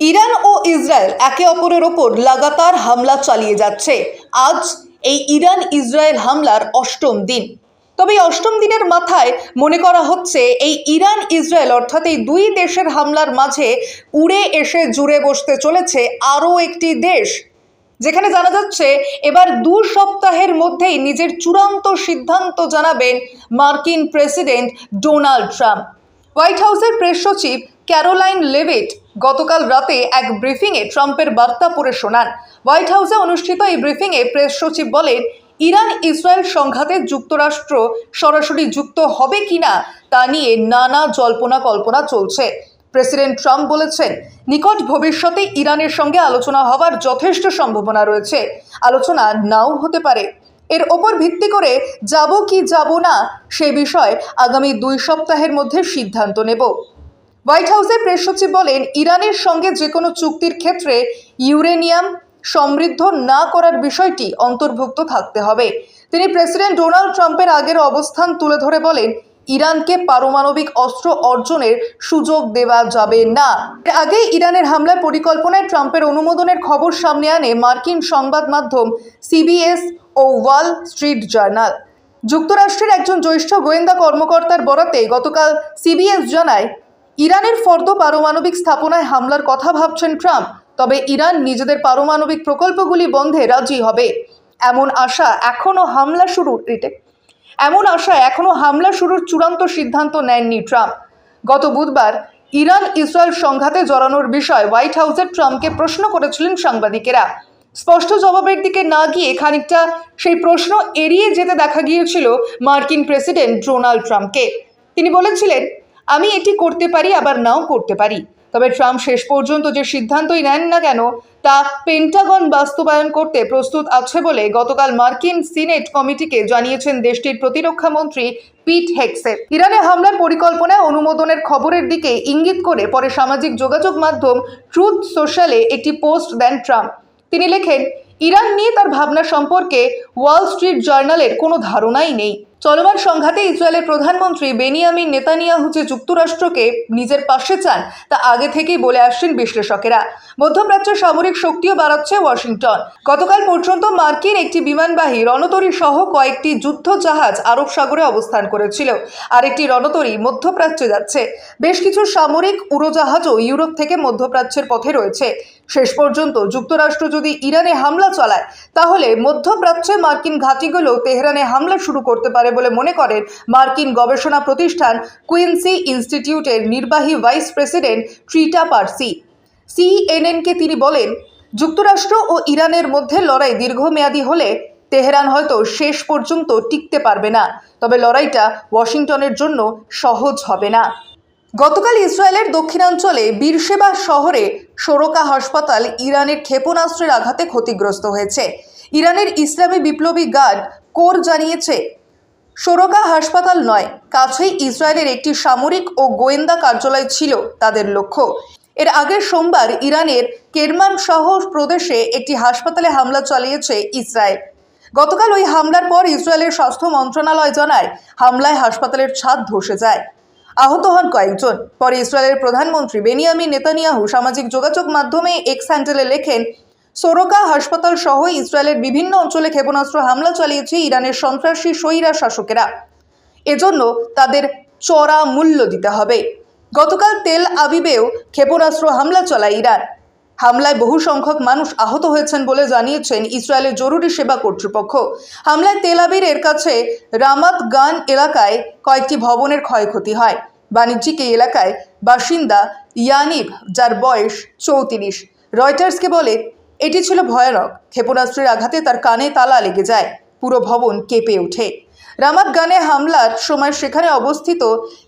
Iran ও Israel একে অপরের ওপর লাগাতার হামলা চালিয়ে যাচ্ছে। আজ এই ইরান ইসরায়েল হামলার অষ্টম দিন। তবে এই অষ্টম দিনের মাথায় মনে করা হচ্ছে, এই ইরান ইসরায়েল অর্থাৎ এই দুই দেশের হামলার মাঝে উড়ে এসে জুড়ে বসতে চলেছে আরও একটি দেশ। যেখানে জানা যাচ্ছে, এবার দু সপ্তাহের মধ্যেই নিজের চূড়ান্ত সিদ্ধান্ত জানাবেন মার্কিন প্রেসিডেন্ট ডোনাল্ড ট্রাম্প। হোয়াইট হাউসের প্রেস সচিব ক্যারোলাইন লেভিট গতকাল রাতে এক ব্রিফিংয়ে ট্রাম্পের বার্তা পড়ে শোনান। হোয়াইট হাউসে অনুষ্ঠিত এই ব্রিফিংয়ে প্রেস সচিব বলেন, ইরান ইসরায়েল সংঘাতে যুক্তরাষ্ট্র সরাসরি যুক্ত হবে কিনা তা নিয়ে নানা জল্পনা কল্পনা চলছে। প্রেসিডেন্ট ট্রাম্প বলেছেন, নিকট ভবিষ্যতে ইরানের সঙ্গে আলোচনা হবার যথেষ্ট সম্ভাবনা রয়েছে। আলোচনা নাও হতে পারে। এর ওপর ভিত্তি করে যাব কি যাব না সে বিষয়ে আগামী দুই সপ্তাহের মধ্যে সিদ্ধান্ত নেব। হোয়াইট হাউসের প্রেস সচিব বলেন, ইরানের সঙ্গে যে কোনো চুক্তির ক্ষেত্রে ইউরেনিয়াম সমৃদ্ধ না করার বিষয়টি অন্তর্ভুক্ত থাকতে হবে। তিনি প্রেসিডেন্ট ডোনাল্ড ট্রাম্পের আগের অবস্থান তুলে ধরে বলেন, ইরানকে পারমাণবিক অস্ত্র অর্জনের সুযোগ দেওয়া যাবে না। আগে ইরানের হামলার পরিকল্পনায় ট্রাম্পের অনুমোদনের খবর সামনে আনে মার্কিন সংবাদ মাধ্যম সিবিএস ও ওয়াল স্ট্রিট জার্নাল। যুক্তরাষ্ট্রের একজন জ্যেষ্ঠ গোয়েন্দা কর্মকর্তার বরাতে গতকাল সিবিএস জানায় ইরানের ফর্দ পারমাণবিক স্থাপনায় হামলার কথা ভাবছেন ট্রাম্প, তবে ইরান নিজেদের পারমাণবিক প্রকল্পগুলি বন্ধে রাজি হবে। এমন আশা এখনও হামলা শুরুর এমন আশা এখনও হামলা শুরুর চূড়ান্ত সিদ্ধান্ত নেননি ট্রাম্প। গত বুধবার ইরান ইসরায়েল সংঘাতে জড়ানোর বিষয় হোয়াইট হাউসের ট্রাম্পকে প্রশ্ন করেছিলেন সাংবাদিকেরা। স্পষ্ট জবাবের দিকে না গিয়ে খানিকটা সেই প্রশ্ন এড়িয়ে যেতে দেখা গিয়েছিল মার্কিন প্রেসিডেন্ট ডোনাল্ড ট্রাম্পকে। তিনি বলেছিলেন আমি এটি করতে পারি, আবার নাও করতে পারি। তবে ট্রাম্প শেষ পর্যন্ত যে সিদ্ধান্তই নেন না কেন, তা পেন্টাগন বাস্তবায়ন করতে প্রস্তুত আছে বলে গতকাল মার্কিন সিনেট কমিটিকে জানিয়েছেন দেশটির প্রতিরক্ষা মন্ত্রী পিট হেক্সে। ইরানে হামলার পরিকল্পনায় অনুমোদনের খবরের দিকে ইঙ্গিত করে পরে সামাজিক যোগাযোগ মাধ্যম ট্রুথ সোশ্যালে একটি পোস্ট দেন ট্রাম্প। তিনি লেখেন, ইরান নিয়ে তার ভাবনা সম্পর্কে ওয়াল স্ট্রিট জার্নালের কোনো ধারণাই নেই। চলমান সংঘাতে ইসরায়েলের প্রধানমন্ত্রী বেনিয়ামিন নেতানিয়াহু যে যুক্তরাষ্ট্রকে নিজের পাশে চান, তা আগে থেকেই বলে আসছেন বিশ্লেষকেরা। মধ্যপ্রাচ্য সামরিক শক্তিও বাড়াচ্ছে ওয়াশিংটন। গতকাল পর্যন্ত মার্কিন একটি বিমানবাহী রণতরী সহ কয়েকটি যুদ্ধ জাহাজ আরব সাগরে অবস্থান করেছিল। আরেকটি রণতরী মধ্যপ্রাচ্যে যাচ্ছে। বেশ কিছু সামরিক উড়োজাহাজও ইউরোপ থেকে মধ্যপ্রাচ্যের পথে রয়েছে। শেষ পর্যন্ত যুক্তরাষ্ট্র যদি ইরানে হামলা চালায়, তাহলে মধ্যপ্রাচ্যে মার্কিন ঘাঁটিগুলো তেহরানে হামলা শুরু করতে পারে বলে মনে করেন মার্কিন গবেষণা প্রতিষ্ঠান কুইন্সি ইনস্টিটিউটের নির্বাহী ভাইস প্রেসিডেন্ট ট্রিটা পার্সি। সিএনএনকে তিনি বলেন, যুক্তরাষ্ট্র ও ইরানের মধ্যে লড়াই দীর্ঘমেয়াদী হলে তেহরান হয়তো শেষ পর্যন্ত টিকতে পারবে না, তবে লড়াইটা ওয়াশিংটনের জন্য সহজ হবে না। গতকাল ইসরায়েলের দক্ষিণাঞ্চলে বীরসেবা শহরে সোরকা হাসপাতাল ইরানের ক্ষেপণাস্ত্রের আঘাতে ক্ষতিগ্রস্ত হয়েছে। ইরানের ইসলামী বিপ্লবী গার্ড কোর জানিয়েছে সোরকা হাসপাতাল নয়, কাছেই ইসরায়েলের একটি সামরিক ও গোয়েন্দা কার্যালয় ছিল তাদের লক্ষ্য। এর আগের সোমবার ইরানের কেরমান শহর প্রদেশে একটি হাসপাতালে হামলা চালিয়েছে ইসরায়েল। গতকাল ওই হামলার পর ইসরায়েলের স্বাস্থ্য মন্ত্রণালয় জানায়, হামলায় হাসপাতালের ছাদ ধসে যায়। আহত হন কয়েকজন। পরে ইসরায়েলের প্রধানমন্ত্রী বেনিয়ামিন নেতানিয়াহু সামাজিক যোগাযোগ মাধ্যমে এক্স হ্যান্ডেলে লেখেন সোরকা হাসপাতাল সহ ইসরায়েলের বিভিন্ন অঞ্চলে ক্ষেপণাস্ত্র হামলা চালিয়েছে ইরানের সন্ত্রাসী সৈরা শাসকেরা। এজন্য তাদের চড়া মূল্য দিতে হবে। গতকাল তেল আবিবেও ক্ষেপণাস্ত্র হামলা চালায় ইরান। হামলায় বহু সংখ্যক মানুষ আহত হয়েছেন বলে জানিয়েছেন ইসরায়েলের জরুরি সেবা কর্তৃপক্ষ। হামলায় তেল আবিরের কাছে রামাত গান এলাকায় কয়েকটি ভবনের ক্ষয়ক্ষতি হয়। বাণিজ্যিক এই এলাকায় বাসিন্দা ইয়ানিব, যার বয়স চৌত্রিশ, রয়টার্সকে বলে এটি ছিল ভয়ানক। ক্ষেপণাস্ত্রের আঘাতে তার কানে তালা লেগে যায়। পুরো ভবন কেঁপে ওঠে। রামাত গানে হামলার সময় সেখানে অবস্থিত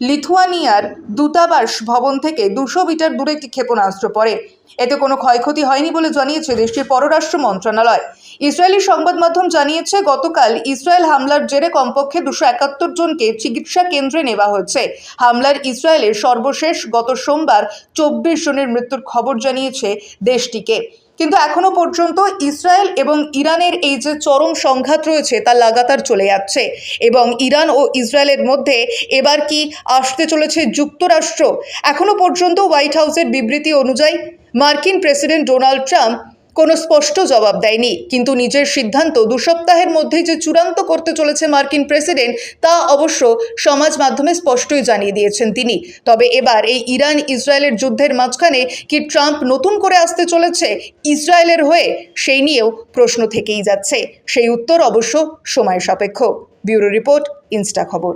লিথুয়ানিয়ার দূতাবাস ভবন থেকে দুশো মিটার দূরে একটি ক্ষেপণাস্ত্র পড়ে। এতে কোনো ক্ষয়ক্ষতি হয়নি বলে জানিয়েছে দেশটির পররাষ্ট্র মন্ত্রণালয়। ইসরায়েলি সংবাদ মাধ্যম জানিয়েছে, গতকাল ইসরায়েল হামলার জেরে কমপক্ষে দুশো একাত্তর জনকে চিকিৎসা কেন্দ্রে নেওয়া হয়েছে। হামলার ইসরায়েলের সর্বশেষ গত সোমবার চব্বিশ জনের মৃত্যুর খবর জানিয়েছে দেশটিকে। কিন্তু এখনও পর্যন্ত ইসরায়েল এবং ইরানের এই যে চরম সংঘাত রয়েছে তা লাগাতার চলে যাচ্ছে। এবং ইরান ও ইসরায়েলের মধ্যে এবার কি আসতে চলেছে যুক্তরাষ্ট্র? এখনও পর্যন্ত হোয়াইট হাউসের বিবৃতি অনুযায়ী মার্কিন প্রেসিডেন্ট ডোনাল্ড ট্রাম্প কোনো স্পষ্ট জবাব দেয়নি। কিন্তু নিজের সিদ্ধান্ত দু সপ্তাহের মধ্যেই যে চূড়ান্ত করতে চলেছে মার্কিন প্রেসিডেন্ট, তা অবশ্য সমাজ মাধ্যমে স্পষ্টই জানিয়ে দিয়েছেন তিনি। তবে এবার এই ইরান ইসরায়েলের যুদ্ধের মাঝখানে কি ট্রাম্প নতুন করে আসতে চলেছে ইসরায়েলের হয়ে, সেই নিয়েও প্রশ্ন থেকেই যাচ্ছে। সেই উত্তর অবশ্য সময় সাপেক্ষ। ব্যুরো রিপোর্ট, ইনস্টা খবর।